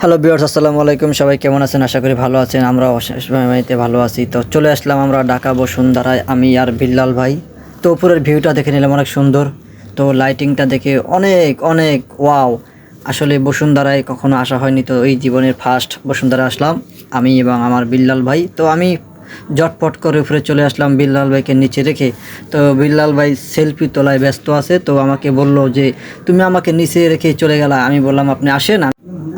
Hello বিয়ার্স আসসালামু আলাইকুম। সবাই কেমন আছেন? আশা করি ভালো আছেন। আমরা অশেষতে ভালো আছি। তো চলে আসলাম আমরা ঢাকা বসুন্ধরায়। আমি আর বিল্লাল ভাই। তো উপরের ভিউটা দেখে নিলাম, অনেক সুন্দর। তো লাইটিংটা দেখে অনেক অনেক ওয়াও আসলে বসুন্ধরায় কখনো আসা হয়নি। তো এই জীবনের ফার্স্ট বসুন্ধরা আসলাম আমি এবং আমার বিল্লাল ভাই। তো আমি জটপট করে উপরে চলে আসলাম বিল্লাল ভাইকে নিচে রেখে। তো বিল্লাল ভাই সেলফি তোলায় ব্যস্ত আছে। তো আমাকে বলল যে, তুমি আমাকে নিচে রেখে চলে গেলা। আমি বললাম, আপনি আসেন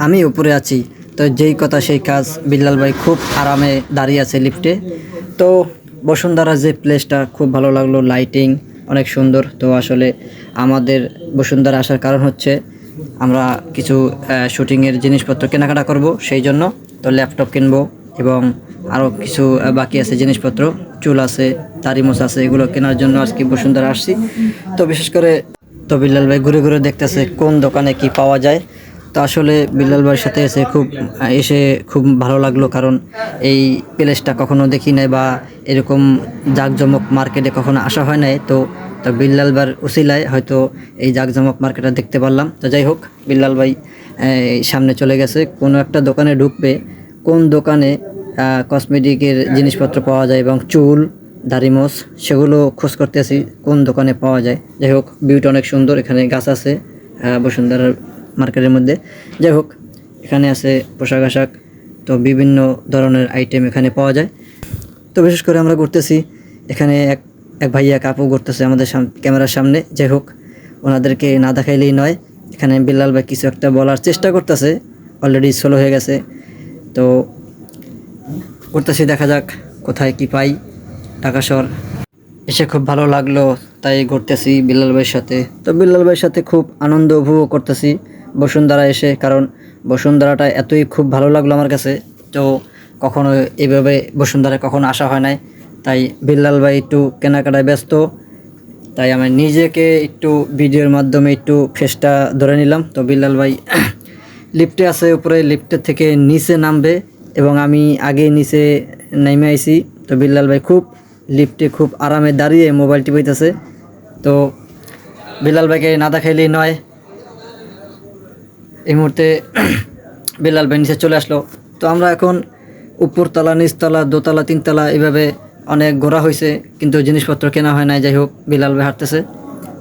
আমি উপরে আছি। তো যেই কথা সেই কাজ বিল্লাল ভাই খুব আরামে দাঁড়িয়ে আছে লিফটে। তো বসুন্ধরা যে প্লেসটা খুব ভালো লাগল লাইটিং অনেক সুন্দর। তো আসলে আমাদের বসুন্ধরা আসার কারণ হচ্ছে আমরা কিছু শুটিংয়ের জিনিসপত্র কেনাকাটা করব সেই জন্য। তো ল্যাপটপ কিনবো এবং আরও কিছু বাকি আছে জিনিসপত্র। চুল আছে তারিমস আছে, এগুলো কেনার জন্য আজকে বসুন্ধরা আসছি। তো বিশেষ করে, তো বিল্লাল ভাই ঘুরে ঘুরে দেখতেছে কোন দোকানে কি পাওয়া যায়। তো আসলে বিল্লাল ভাইয়ের সাথে এসে খুব এসে খুব ভালো লাগল, কারণ এই প্লেসটা কখনো দেখি নাই বা এরকম জাঁকজমক মার্কেটে কখনো আসা হয় নাই। তো তো বিল্লাল ভাইয়ের উসিলায় হয়তো এই জাঁকজমক মার্কেটটা দেখতে পারলাম। তো যাই হোক, বিল্লাল ভাই সামনে চলে গেছে। কোনো একটা দোকানে ঢুকবে। কোন দোকানে কসমেটিকের জিনিসপত্র পাওয়া যায় এবং চুল দাড়িমোস সেগুলো খোঁজ করতেছি, কোন দোকানে পাওয়া যায়। যাই হোক, ভিউটা অনেক সুন্দর, এখানে গাছ আছে। বসুন্ধরার মার্কেটের মধ্যে। যাই হোক, এখানে আছে পোশাক আশাক, তো বিভিন্ন ধরনের আইটেম এখানে পাওয়া যায়। তো বিশেষ করে আমরা ঘুরতেছি, এখানে এক এক ভাইয়া কাপু ঘুরতেছে আমাদের ক্যামেরার সামনে। যাই হোক, ওনাদেরকে না দেখাইলেই নয়, এখানে বিল্লাল ভাই কিছু একটা বলার চেষ্টা করতেছে অলরেডি সোলো হয়ে গেছে। তো করতেছি দেখা যাক কোথায় কি পাই, ঢাকা শহর। এসে খুব ভালো লাগল, তাই ঘুরতেছি বিল্লাল ভাইয়ের সাথে। তো বিল্লাল ভাইয়ের সাথে খুব আনন্দ উপভোগ করতেছি। বসুন্ধরা এসে, কারণ বসুন্ধরাটা এতই খুব ভালো লাগল আমার কাছে, তো কখনো এইভাবে বসুন্ধরায় কখনো আসা হয় নাই। তাই বিল্লাল ভাই একটু কেনাকাটায় ব্যস্ত, তাই আমি নিজেকে একটু ভিডিওর মাধ্যমে একটু ফেসটা ধরে নিলাম। তো বিল্লাল ভাই লিফটে আছে উপরে লিফটের থেকে নিচে নামবে এবং আমি আগে নিচে নেমে আইছি। তো বিল্লাল ভাই খুব, লিফটে খুব আরামে দাঁড়িয়ে মোবাইল টিপাইতেছে তো বিল্লাল ভাইকে না দেখাইলেই নয় মুহূর্তে বিল্লাল ভাই নিচে চলে আসলো। তো আমরা এখন উপরতলা, নিচতলা, দোতলা, তিনতলা এভাবে অনেক ঘোরা হয়েছে, কিন্তু জিনিসপত্র কেনা হয় নাই। যাই হোক বিল্লাল ভাই হাঁটতেছে।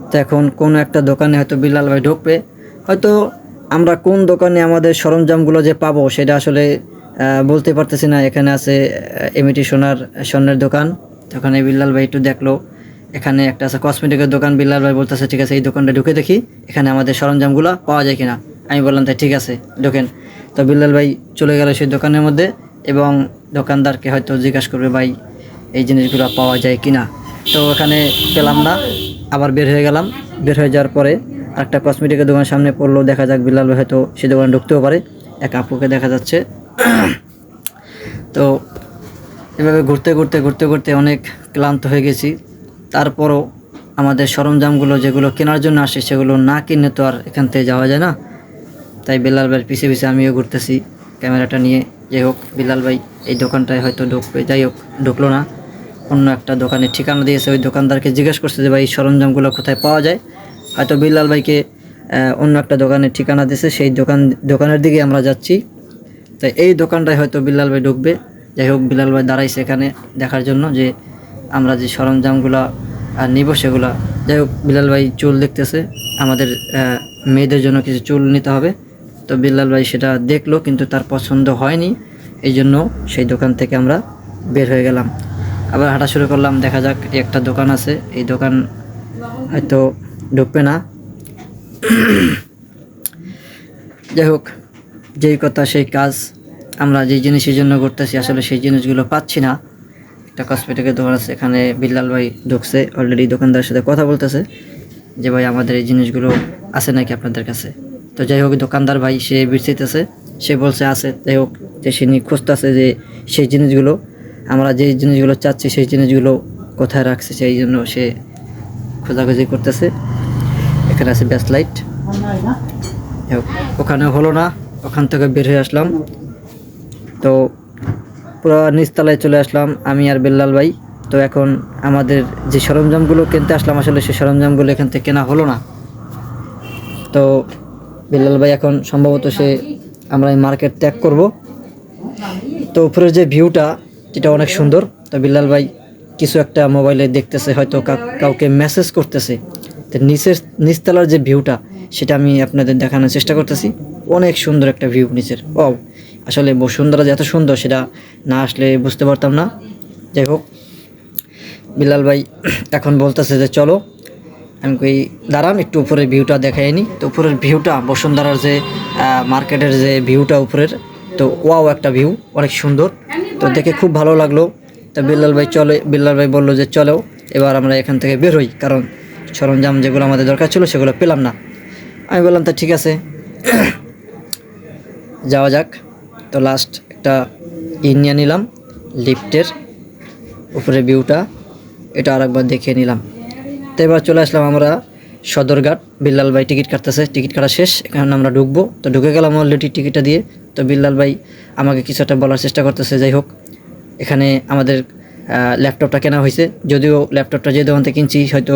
তো এখন কোনো একটা দোকানে হয়তো বিল্লাল ভাই ঢুকবে। হয়তো আমরা কোন দোকানে আমাদের সরঞ্জামগুলো যে পাবো সেটা আসলে বলতে পারতেছি না। এখানে আছে এমিটি সোনার, স্বর্ণের দোকান। ওখানে বিল্লাল ভাই একটু দেখল। এখানে একটা আছে কসমেটিকের দোকান। বিল্লাল ভাই বলতেছে, ঠিক আছে, এই দোকানটা ঢুকে দেখি, এখানে আমাদের সরঞ্জামগুলো পাওয়া যায় কিনা? আমি বললাম তাই ঠিক আছে, ঢোকেন। তো বিল্লাল ভাই চলে গেল সেই দোকানের মধ্যে এবং দোকানদারকে হয়তো জিজ্ঞাসা করবে, ভাই, এই জিনিসগুলো পাওয়া যায় কিনা? তো ওখানে পেলাম না, আবার বের হয়ে গেলাম। বের হয়ে যাওয়ার পরে আরেকটা কসমেটিকের দোকানের সামনে পড়ল, দেখা যাক বিল্লাল ভাই হয়তো সেই দোকানে ঢুকতেও পারে। এক আপুকে দেখা যাচ্ছে। তো এভাবে ঘুরতে ঘুরতে ঘুরতে ঘুরতে অনেক ক্লান্ত হয়ে গেছি। তারপরও আমাদের সরঞ্জামগুলো যেগুলো কেনার জন্য আসে সেগুলো না কিনে তো আর এখান থেকে যাওয়া যায় না। তাই বিল্লাল ভাইয়ের পিছিয়ে পিছিয়ে আমিও ঘুরতেছি ক্যামেরাটা নিয়ে। যাই হোক বিল্লাল ভাই এই দোকানটায় হয়তো ঢুকবে। যাই হোক, ঢুকলো না। অন্য একটা দোকানের ঠিকানা দিয়েছে। ওই দোকানদারকে জিজ্ঞেস করছে যে, ভাই, এই সরঞ্জামগুলো কোথায় পাওয়া যায়? হয়তো বিল্লাল ভাইকে অন্য একটা দোকানের ঠিকানা দিয়েছে। সেই দোকান, দোকানের দিকে আমরা যাচ্ছি। তাই এই দোকানটায় হয়তো বিল্লাল ভাই ঢুকবে। যাই হোক বিল্লাল ভাই দাঁড়াইছে এখানে দেখার জন্য যে, আমরা যে সরঞ্জামগুলো আর নিব সেগুলো। যাই হোক, বিলাল ভাই চুল দেখতেছে। আমাদের মেয়েদের জন্য কিছু চুল নিতে হবে। তো বিল্লাল ভাই সেটা দেখল, কিন্তু তার পছন্দ হয়নি। এই জন্য সেই দোকান থেকে আমরা বের হয়ে গেলাম। আবার হাঁটা শুরু করলাম, দেখা যাক একটা দোকান আছে। এই দোকান হয়তো ঢুকবে না। যাই হোক, যেই কথা সেই কাজ, আমরা যেই জিনিসের জন্য করতেছি আসলে সেই জিনিসগুলো পাচ্ছি না। একটা কসমেটিকের দোকান আছে, এখানে বিল্লাল ভাই ঢুকছে অলরেডি দোকানদারের সাথে কথা বলতেছে। যে ভাই, আমাদের এই জিনিসগুলো আছে নাকি আপনাদের কাছে? তো যাই হোক, দোকানদার ভাই, সে বিরছিতেছে সে বলছে, আছে, যাই হোক, যে সে নিয়ে খুঁজতেছে যে সেই জিনিসগুলো, আমরা যেই জিনিসগুলো চাচ্ছি সেই জিনিসগুলো কোথায় রাখছে, সেই জন্য সে খোঁজাখুঁজি করতেছে। এখানে আছে ব্যাস লাইট। ওখানে হলো না, ওখান থেকে বের হয়ে আসলাম। তো পুরো নিচতলায় চলে আসলাম আমি আর বেল্লাল ভাই। তো এখন আমাদের যে সরঞ্জামগুলো কিনতে আসলাম, আসলে সেই সরঞ্জামগুলো এখান থেকে কেনা হলো না। তো বেল্লাল ভাই এখন সম্ভবত সে আমরা এই মার্কেট ত্যাগ করব। তো উপরের যে ভিউটা, যেটা অনেক সুন্দর, তো বিল্লাল ভাই কিছু একটা মোবাইলে দেখতেছে, হয়তো কাউকে মেসেজ করতেছে। তো নিচের, নিচতলার যে ভিউটা, সেটা আমি আপনাদের দেখানোর চেষ্টা করতেছি। অনেক সুন্দর একটা ভিউ নিচের। ও আসলে বসুন্ধরা যে এত সুন্দর, সেটা না আসলে বুঝতে পারতাম না। যাই হোক, বিল্লাল ভাই এখন বলতেছে যে চলো আমি কই, দাঁড়ান, একটু উপরের ভিউটা দেখাই নি। তো উপরের ভিউটা বসুন্ধরার যে মার্কেটের যে ভিউটা উপরের, তো ওয়াও একটা ভিউ অনেক সুন্দর। তো দেখে খুব ভালো লাগল। তো বিল্লাল ভাই চলে, বিল্লাল ভাই বলল যে চলো এবার আমরা এখান থেকে বের হই, কারণ সরঞ্জাম যেগুলো আমাদের দরকার ছিল, সেগুলো পেলাম না। আমি বললাম, তা ঠিক আছে। যাওয়া যাক। তো লাস্ট একটা ই নিয়ে নিলাম লিফটের উপরে ভিউটা এটা আরেকবার দেখিয়ে নিলাম। তো এবার চলে আসলাম আমরা সদরঘাট। বিল্লাল ভাই টিকিট কাটতেছে, টিকিট কাটা শেষ, এখানে আমরা ঢুকবো। তো ঢুকে গেলাম অলরেডি টিকিটটা দিয়ে। তো বিল্লাল ভাই আমাকে কিছু একটা বলার চেষ্টা করতেছে, যাই হোক। এখানে আমাদের ল্যাপটপটা কেনা হয়েছে। যদিও ল্যাপটপটা যে দোকান থেকে কিনছি, হয়তো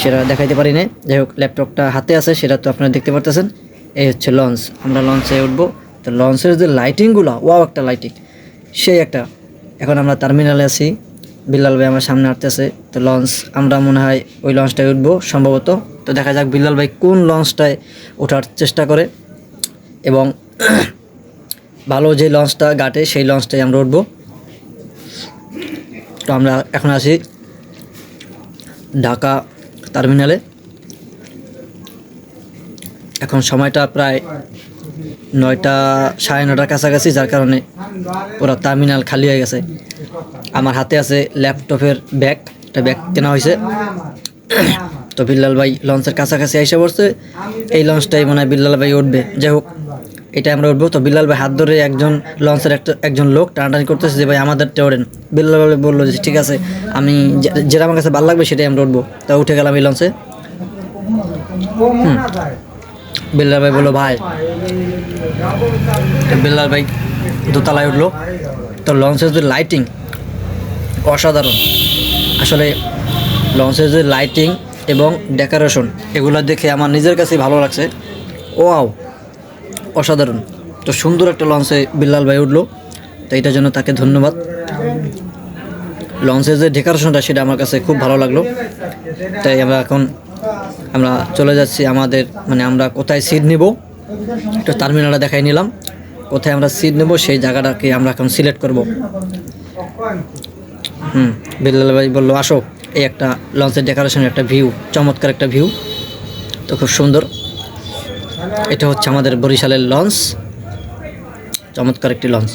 সেটা দেখাইতে পারি না যাই হোক, ল্যাপটপটা হাতে আছে, সেটা তো আপনারা দেখতে পারতেছেন। এই হচ্ছে লঞ্চ। আমরা লঞ্চে উঠবো। তো লঞ্চের যে লাইটিংগুলো ওয়াও একটা লাইটিং সেই একটা। এখন আমরা টার্মিনালে আছি। বিল্লাল ভাই আমার সামনে আসতেছে। তো লঞ্চ আমরা মনে হয় ওই লঞ্চটায় উঠবো সম্ভবত। তো দেখা যাক বিল্লাল ভাই কোন লঞ্চটায় ওঠার চেষ্টা করে। এবং ভালো যে লঞ্চটা গাটে সেই লঞ্চটায় আমরা উঠবো। তো আমরা এখন আছি ঢাকা টার্মিনালে এখন সময়টা প্রায় নয়টা সাড়ে নটার কাছাকাছি, যার কারণে পুরো টার্মিনাল খালি হয়ে গেছে। আমার হাতে আছে ল্যাপটপের ব্যাগ, একটা ব্যাগ কেনা হয়েছে। তো বিল্লাল ভাই লঞ্চের কাছাকাছি এসে পড়ছে। এই লঞ্চটাই মনে হয় বিল্লাল ভাই উঠবে। যাই হোক, এটা আমরা উঠবো। তো বিল্লাল ভাই হাত ধরে একজন লঞ্চের একটা একজন লোক টানাটানি করতেছে যে, ভাই আমাদের ওড়েন। বিল্লাল ভাই বলল যে, ঠিক আছে, আমি যেটা আমার কাছে ভালো লাগবে, সেটাই আমরা উঠবো। তা উঠে গেলাম এই লঞ্চে। বিল্লাল ভাই বলল, ভাই। বিল্লাল ভাই দোতলায় উঠল। তো লঞ্চের যে লাইটিং অসাধারণ। আসলে লঞ্চের যে লাইটিং এবং ডেকোরেশন এগুলো দেখে আমার নিজের কাছে ভালো লাগছে। ও আও অসাধারণ। তো সুন্দর একটা লঞ্চে বিল্লাল ভাই উঠল। তো এটার জন্য তাকে ধন্যবাদ। লঞ্চের যে ডেকোরেশনটা সেটা আমার কাছে খুব ভালো লাগল। তাই আমরা এখন আমরা চলে যাচ্ছি আমাদের মানে আমরা কোথায় সিট নিব? একটু টার্মিনালটা দেখাই নিলাম। কোথায় আমরা সিট নেব, সেই জায়গাটাকে আমরা এখন সিলেক্ট করব। হুম, বিল্লাল ভাই বলল, আসো, এই একটা লঞ্চের ডেকোরেশনের একটা ভিউ চমৎকার একটা ভিউ তো খুব সুন্দর। এটা হচ্ছে আমাদের বরিশালের লঞ্চ। চমৎকার একটি লঞ্চ।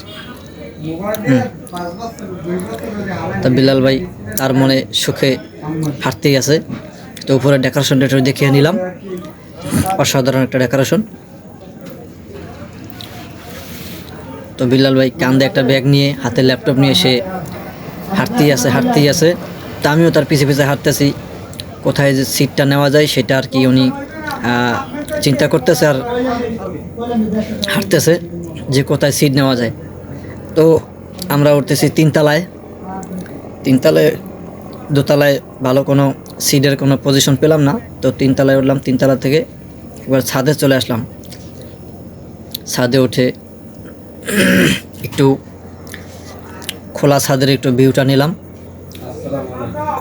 তা বিল্লাল ভাই তার মনে সুখে হাঁটতেই আছে। তো উপরে ডেকোরেশনটা একটু দেখিয়ে নিলাম। অসাধারণ একটা ডেকোরেশন তো বিল্লাল ভাই কান্দে একটা ব্যাগ নিয়ে, হাতে ল্যাপটপ নিয়ে সে হাঁটতেই আছে হাঁটতেই আছে। তা আমিও তার পিছে পিছে হাঁটতেছি। কোথায় যে সিটটা নেওয়া যায় সেটা আর কি উনি চিন্তা করতেছে আর হাঁটতেছে যে কোথায় সিট নেওয়া যায়। তো আমরা উঠতেছি তিনতলায়। তিনতলায়, দোতলায় ভালো কোনো সিটের কোনো পজিশন পেলাম না, তো তিনতলায় উঠলাম, তিনতলা থেকে এবার ছাদে চলে আসলাম। ছাদে উঠে একটু খোলা ছাদের একটু ভিউটা নিলাম।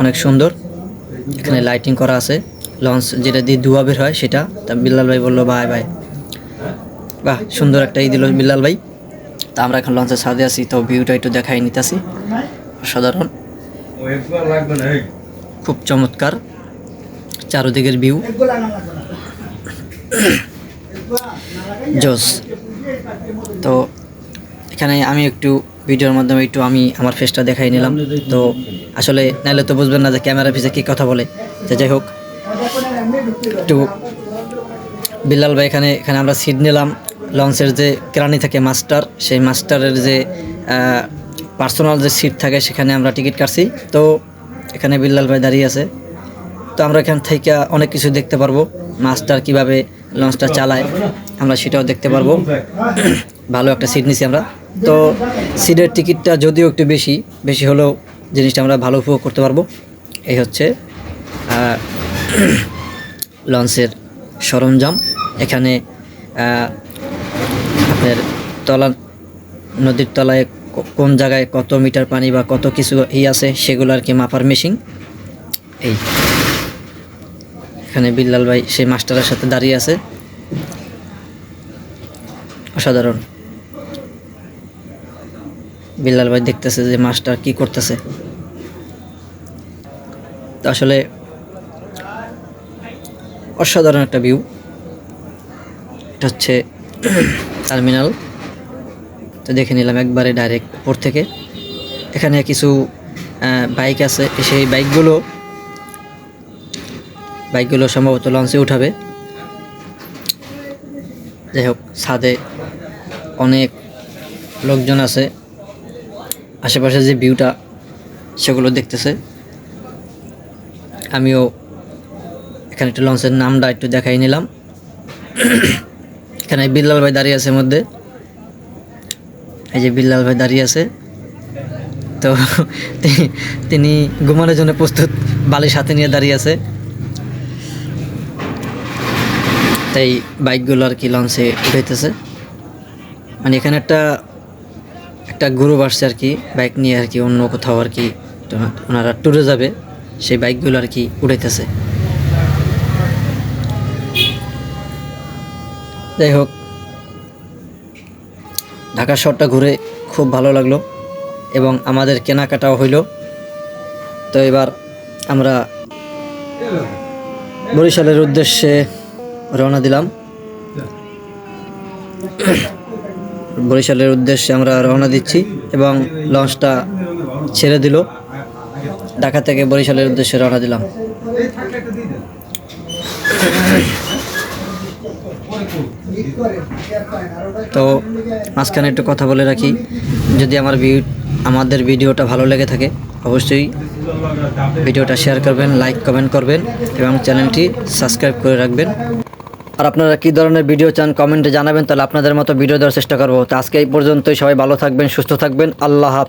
অনেক সুন্দর। এখানে লাইটিং করা আছে। লঞ্চ যেটা দিয়ে ধোয়া বের হয় সেটা। তা বিল্লাল ভাই বলল ভাই ভাই বাহ, সুন্দর একটা ই দিল বিল্লাল ভাই। তা আমরা এখন লঞ্চের ছাদে আছি, তো ভিউটা একটু দেখাই নিতেছি। অসাধারণ। খুব চমৎকার, চারোদিকের ভিউ জোস। তো এখানে আমি একটু ভিডিওর মাধ্যমে একটু আমি আমার ফেসটা দেখাই নিলাম। তো আসলে নাহলে তো বুঝবেন না যে ক্যামেরা পিছে কী কথা বলে। তো যাই হোক, একটু বিল্লাল ভাই এখানে এখানে আমরা সিট নিলাম। লঞ্চের যে কেরানি থাকে মাস্টার সেই মাস্টারের যে পার্সোনাল যে সিট থাকে, সেখানে আমরা টিকিট কাটছি। তো এখানে বিল্লাল ভাই দাঁড়িয়ে আছে। তো আমরা এখান থেকে অনেক কিছু দেখতে পারব। মাস্টার কীভাবে লঞ্চটা চালায়, আমরা সেটাও দেখতে পারব। ভালো একটা সিট নিছি আমরা। তো সিটের টিকিটটা যদিও একটু বেশি বেশি হলেও জিনিসটা আমরা ভালো উপভোগ করতে পারব। এই হচ্ছে লঞ্চের সরঞ্জাম। এখানে আপনার তলা, নদীর তলায় কোন জায়গায় কত মিটার পানি বা কত কিছু ই আছে সেগুলো আর কি মাপার মেশিন এই। এখানে বিল্লাল ভাই সেই মাস্টারের সাথে দাঁড়িয়ে আছে। অসাধারণ। বিল্লাল ভাই দেখতেছে যে মাস্টার কি করতেছে। আসলে অসাধারণ একটা ভিউ এটা হচ্ছে টার্মিনাল তো দেখে নিলাম একবারে ডাইরেক্ট উপর থেকে। এখানে কিছু বাইক আছে। সেই বাইকগুলো বাইকগুলো সম্ভবত লঞ্চে উঠাবে। যাই হোক, ছাদে অনেক লোকজন আছে। আশেপাশে যে ভিউটা সেগুলো দেখতেছে। আমিও এখানে একটু লঞ্চের নামটা একটু দেখাই নিলাম। এখানে বিল্লাল ভাই দাঁড়িয়ে আছে মধ্যে। এই যে বিল্লাল ভাই দাঁড়িয়ে আছে। তো তিনি ঘুমানোর জন্য প্রস্তুত বালির সাথে নিয়ে দাঁড়িয়ে আছে। তাই বাইকগুলো আর কি লঞ্চে উঠাইতেছে মানে এখানে একটা একটা গ্রুপ আসছে আর কি বাইক নিয়ে আর কি অন্য কোথাও আর কি ওনারা ট্যুরে যাবে, সেই বাইকগুলো আর কি উড়াইতেছে। যাই হোক ঢাকা শহরটা ঘুরে খুব ভালো লাগল এবং আমাদের কেনাকাটাও হইল। তো এবার আমরা বরিশালের উদ্দেশ্যে রওনা দিলাম। বরিশালের উদ্দেশ্যে আমরা রওনা দিচ্ছি এবং লঞ্চটা ছেড়ে দিল। ঢাকা থেকে বরিশালের উদ্দেশ্যে রওনা দিলাম। তো মাঝখানে একটু কথা বলে রাখি। যদি আমার আমাদের ভিডিওটা ভালো লেগে থাকে, অবশ্যই ভিডিওটা শেয়ার করবেন লাইক কমেন্ট করবেন এবং চ্যানেলটি সাবস্ক্রাইব করে রাখবেন। আর আপনারা কী ধরনের ভিডিও চান কমেন্টে জানাবেন, তাহলে আপনাদের মতো ভিডিও দেওয়ার চেষ্টা করব। তো আজকে এই পর্যন্তই, সবাই ভালো থাকবেন, সুস্থ থাকবেন, আল্লাহ হাফেজ।